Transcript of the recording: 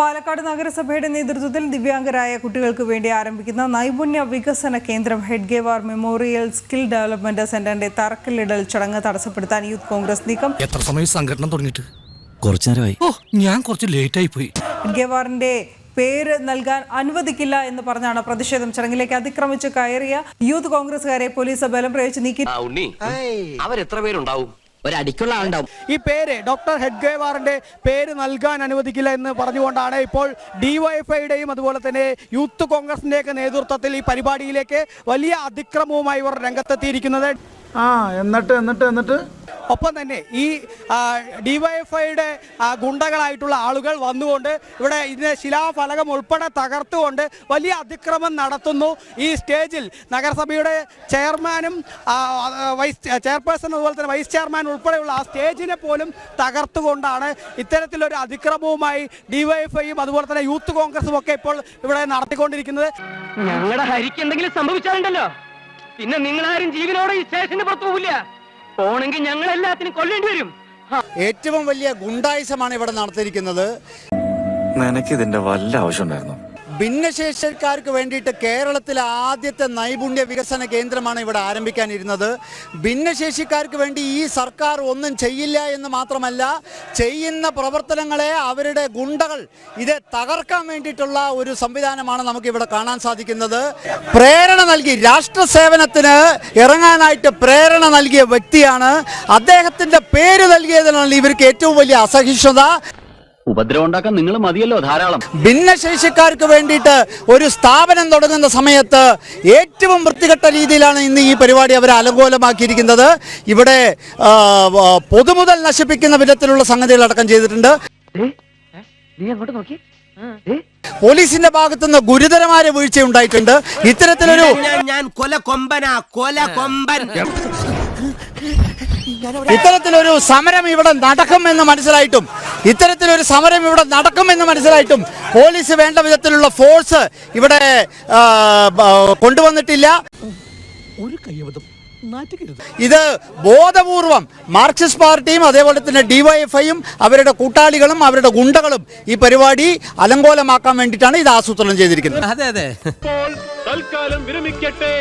പാലക്കാട് നഗരസഭയുടെ നേതൃത്വത്തിൽ ദിവ്യാംഗരായ കുട്ടികൾക്ക് വേണ്ടി ആരംഭിക്കുന്ന നൈപുണ്യ വികസന കേന്ദ്രം ഹെഡ്ഗേവാർ മെമ്മോറിയൽ സ്കിൽ ഡെവലപ്മെന്റ് സെന്ററിന്റെ തറക്കല്ലിടൽ ചടങ്ങ് തടസ്സപ്പെടുത്താൻ യൂത്ത് കോൺഗ്രസ് നീക്കം. എത്ര സമയം സംഘടന തുടങ്ങിയിട്ട്? കുറച്ചു നേരമായി. ഓ ഞാൻ കുറച്ച് ലേറ്റ് ആയി പോയി. ഹെഡ്ഗേവാറിന്റെ പേര് നൽകാൻ അനുവദിക്കില്ല എന്ന് പറഞ്ഞാണ് പ്രതിഷേധം. ചടങ്ങിലേക്ക് അതിക്രമിച്ച് കയറിയ യൂത്ത് കോൺഗ്രസുകാരെ പോലീസ് ബലം പ്രയോഗിച്ച് നീക്കി. ആ ഉണ്ണി അവരെത്ര പേരുണ്ടാവും? ഒരടിക്കുള്ള ആളുണ്ടാവും. ഈ പേര് ഡോക്ടർ ഹെഡ്ഗേവാറിന്റെ പേര് നൽകാൻ അനുവദിക്കില്ല എന്ന് പറഞ്ഞുകൊണ്ടാണ് ഇപ്പോൾ ഡിവൈഎഫ്ഐയുടെയും അതുപോലെ തന്നെ യൂത്ത് കോൺഗ്രസിന്റെയൊക്കെ നേതൃത്വത്തിൽ ഈ പരിപാടിയിലേക്ക് വലിയ അതിക്രമവുമായി ഇവർ രംഗത്തെത്തിയിരിക്കുന്നത്. ആ എന്നിട്ട് എന്നിട്ട് എന്നിട്ട്? ഒപ്പം തന്നെ ഈ ഡിവൈഎഫ്ഐയുടെ ഗുണ്ടകളായിട്ടുള്ള ആളുകൾ വന്നുകൊണ്ട് ഇവിടെ ഇതിനെ ശിലാഫലകം ഉൾപ്പെടെ തകർത്തുകൊണ്ട് വലിയ അതിക്രമം നടത്തുന്നു. ഈ സ്റ്റേജിൽ നഗരസഭയുടെ ചെയർമാനും വൈസ് ചെയർപേഴ്സൺ അതുപോലെ തന്നെ വൈസ് ചെയർമാൻ ഉൾപ്പെടെയുള്ള ആ സ്റ്റേജിനെ പോലും തകർത്തുകൊണ്ടാണ് ഇത്തരത്തിലൊരു അതിക്രമവുമായി ഡിവൈഎഫ്ഐയും അതുപോലെ തന്നെ യൂത്ത് കോൺഗ്രസും ഒക്കെ ഇപ്പോൾ ഇവിടെ നടത്തിക്കൊണ്ടിരിക്കുന്നത്. ഞങ്ങളുടെ ഹരിക്ക് എന്തെങ്കിലും സംഭവിച്ചാലുണ്ടല്ലോ. പിന്നെ നിങ്ങളാരും ജീവനോടെ ഈ സ്റ്റേഷന് പുറത്തു പോവില്ല. പോണെങ്കിൽ ഞങ്ങൾ എല്ലാത്തിനും കൊല്ലേണ്ടി വരും. ഏറ്റവും വലിയ ഗുണ്ടായുസമാണ് ഇവിടെ നടത്തിയിരിക്കുന്നത്. നിനക്ക് ഇതിന്റെ വല്ല ആവശ്യമുണ്ടായിരുന്നു? ഭിന്നശേഷിക്കാർക്ക് വേണ്ടിയിട്ട് കേരളത്തിലെ ആദ്യത്തെ നൈപുണ്യ വികസന കേന്ദ്രമാണ് ഇവിടെ ആരംഭിക്കാനിരുന്നത്. ഭിന്നശേഷിക്കാർക്ക് വേണ്ടി ഈ സർക്കാർ ഒന്നും ചെയ്യില്ല എന്ന് മാത്രമല്ല ചെയ്യുന്ന പ്രവർത്തനങ്ങളെ അവരുടെ ഗുണ്ടകൾ ഇത് തകർക്കാൻ വേണ്ടിയിട്ടുള്ള ഒരു സംവിധാനമാണ് നമുക്ക് ഇവിടെ കാണാൻ സാധിക്കുന്നത്. പ്രേരണ നൽകി രാഷ്ട്ര സേവനത്തിന് ഇറങ്ങാനായിട്ട് പ്രേരണ നൽകിയ വ്യക്തിയാണ്. അദ്ദേഹത്തിന്റെ പേര് നൽകിയതിനാണ് ഇവർക്ക് ഏറ്റവും വലിയ അസഹിഷ്ണുത. ഉപദ്രവം ഉണ്ടാക്കാൻ നിങ്ങൾ മതിയല്ലോ ധാരാളം. ഭിന്നശേഷിക്കാർക്ക് വേണ്ടിയിട്ട് ഒരു സ്ഥാപനം തുടങ്ങുന്ന സമയത്ത് ഏറ്റവും വൃത്തികെട്ട രീതിയിലാണ് ഇന്ന് ഈ പരിപാടി അവർ അലങ്കോലമാക്കിയിരിക്കുന്നത്. ഇവിടെ പൊതുമുതൽ നശിപ്പിക്കുന്ന വിധത്തിലുള്ള സംഗതികൾ അടക്കം ചെയ്തിട്ടുണ്ട്. നീ അങ്ങോട്ട് നോക്കി. പോലീസിന്റെ ഭാഗത്തുനിന്ന് ഗുരുതരമായ വീഴ്ച ഉണ്ടായിട്ടുണ്ട്. ഇത്തരത്തിലൊരു ഞാൻ കൊല കൊമ്പനാ കൊല കൊമ്പൻ ഇത്തരത്തിലൊരു സമരം ഇവിടെ നടക്കുമെന്ന് മനസ്സിലായിട്ടും ഇത്തരത്തിലൊരു സമരം ഇവിടെ നടക്കുമെന്ന് മനസ്സിലായിട്ടും പോലീസ് വേണ്ട വിധത്തിലുള്ള ഫോഴ്സ് ഇവിടെ കൊണ്ടുവന്നിട്ടില്ല. ഒരു കൊണ്ടുവന്നിട്ടില്ല ഇത് ബോധപൂർവം മാർക്സിസ്റ്റ് പാർട്ടിയും അതേപോലെ തന്നെ ഡിവൈഎഫ്ഐയും അവരുടെ കൂട്ടാളികളും അവരുടെ ഗുണ്ടകളും ഈ പരിപാടി അലങ്കോലമാക്കാൻ വേണ്ടിയിട്ടാണ് ഇത് ആസൂത്രണം ചെയ്തിരിക്കുന്നത്. അതെ അതെ. തൽക്കാലം വിരമിക്കട്ടെ.